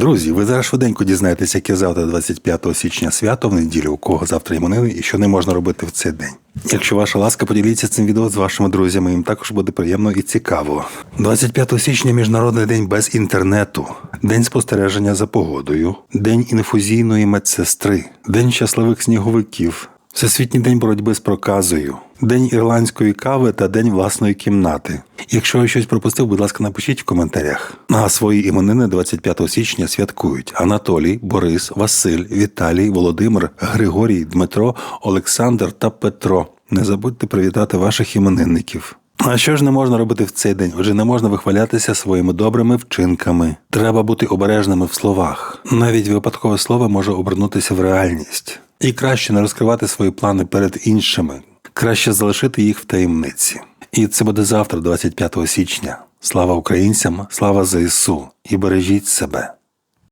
Друзі, ви зараз швиденько дізнаєтесь, яке завтра 25 січня свято в неділю, у кого завтра іменини і що не можна робити в цей день. Якщо ваша ласка, поділіться цим відео з вашими друзями, їм також буде приємно і цікаво. 25 січня міжнародний день без інтернету, день спостереження за погодою, день інфузійної медсестри, день щасливих сніговиків, Всесвітній день боротьби з проказою, день ірландської кави та день власної кімнати. Якщо я щось пропустив, будь ласка, напишіть в коментарях. А свої іменини 25 січня святкують Анатолій, Борис, Василь, Віталій, Володимир, Григорій, Дмитро, Олександр та Петро. Не забудьте привітати ваших іменинників. А що ж не можна робити в цей день? Отже, не можна вихвалятися своїми добрими вчинками. Треба бути обережними в словах. Навіть випадкове слово може обернутися в реальність. І краще не розкривати свої плани перед іншими, краще залишити їх в таємниці. І це буде завтра, 25 січня. Слава українцям, слава ЗСУ і бережіть себе.